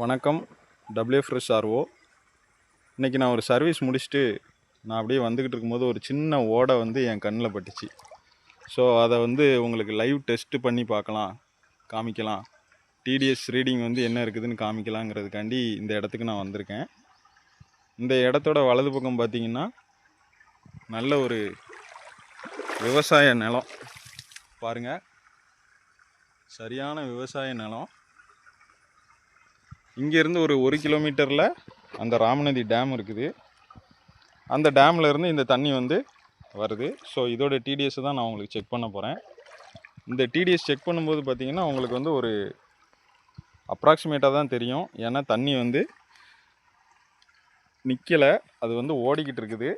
வணக்கம் W fresh RO இன்றைக்கி நான் ஒரு சர்வீஸ் முடிச்சுட்டு நான் அப்படியே வந்துக்கிட்டு இருக்கும்போது ஒரு சின்ன ஓடை வந்து என் கண்ணில் பட்டுச்சு. ஸோ அதை வந்து உங்களுக்கு லைவ் டெஸ்ட்டு பண்ணி பார்க்கலாம் காமிக்கலாம். டிடிஎஸ் ரீடிங் வந்து என்ன இருக்குதுன்னு காமிக்கலாங்கிறதுக்காண்டி இந்த இடத்துக்கு நான் வந்திருக்கேன். இந்த இடத்தோட வலது பக்கம் பார்த்தீங்கன்னா நல்ல ஒரு விவசாய நிலம். பாருங்கள் சரியான விவசாய நிலம். இங்கேருந்து ஒரு ஒரு கிலோமீட்டரில் அந்த ராமநதி டேம் இருக்குது. அந்த டேமில் இருந்து இந்த தண்ணி வந்து வருது. ஸோ இதோட டிடிஎஸ் தான் நான் உங்களுக்கு செக் பண்ண போகிறேன் இந்த டிடிஎஸ் செக் பண்ணும்போது பார்த்திங்கன்னா உங்களுக்கு வந்து ஒரு அப்ராக்சிமேட்டாக தான் தெரியும். ஏன்னா தண்ணி வந்து நிற்கலை அது வந்து ஓடிக்கிட்டு இருக்குது.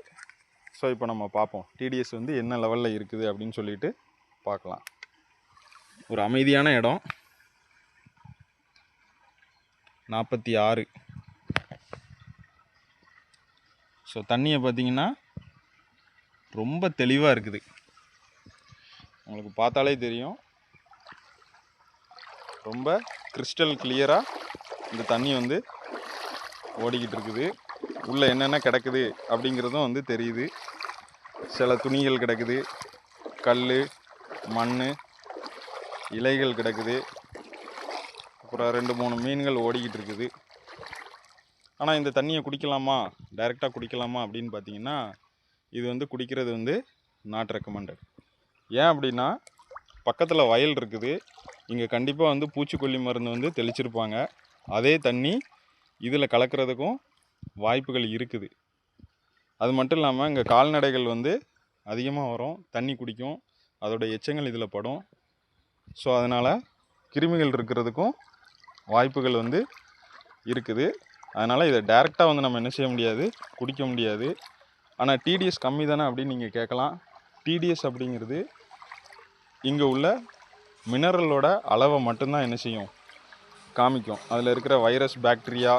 ஸோ இப்போ நம்ம பார்ப்போம். டிடிஎஸ் வந்து என்ன லெவலில் இருக்குது அப்படின்னு சொல்லிட்டு பார்க்கலாம். ஒரு அமைதியான இடம். நாற்பத்தி ஆறு. ஸோ தண்ணியை பார்த்தீங்கன்னா ரொம்ப தெளிவாக இருக்குது. உங்களுக்கு பார்த்தாலே தெரியும். ரொம்ப கிறிஸ்டல் கிளியராக இந்த தண்ணி வந்து ஓடிக்கிட்டு இருக்குது. உள்ளே என்னென்ன கிடக்குது அப்படிங்கிறதும் வந்து தெரியுது. சில துணிகள் கிடக்குது. கல் மண் இலைகள் கிடக்குது. அப்புறம் ரெண்டு மூணு மீன்கள் ஓடிக்கிட்டு இருக்குது. ஆனால் இந்த தண்ணியை குடிக்கலாமா? டைரெக்டாக குடிக்கலாமா அப்படின்னு பார்த்தீங்கன்னா இது வந்து குடிக்கிறது வந்து நாட் ரெக்கமெண்டட் ஏன் அப்படின்னா பக்கத்தில் வயல் இருக்குது. இங்கே கண்டிப்பாக வந்து பூச்சிக்கொல்லி மருந்து வந்து தெளிச்சிருப்பாங்க. அதே தண்ணி இதில் கலக்கிறதுக்கும் வாய்ப்புகள் இருக்குது. அது மட்டும் இல்லாமல் இங்கே கால்நடைகள் வந்து அதிகமாக வரும். தண்ணி குடிக்கும். அதோட எச்சங்கள் இதில் படும். ஸோ அதனால் கிருமிகள் இருக்கிறதுக்கும் வாய்ப்புகள் வந்து இருக்குது. அதனால் இதை டேரெக்டாக வந்து நம்ம என்ன செய்ய முடியாது குடிக்க முடியாது. ஆனால் டிடிஎஸ் கம்மி தானே அப்படின்னு நீங்கள் கேட்கலாம். டிடிஎஸ் அப்படிங்கிறது இங்கே உள்ள மினரலோட அளவை மட்டும்தான் என்ன செய்யும்? காமிக்கும். அதில் இருக்கிற வைரஸ் பாக்டீரியா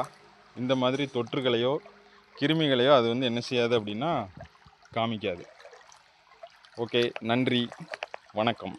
இந்த மாதிரி தொற்றுகளையோ கிருமிகளையோ அது வந்து என்ன செய்யாது அப்படின்னா காமிக்காது. ஓகே நன்றி. வணக்கம்.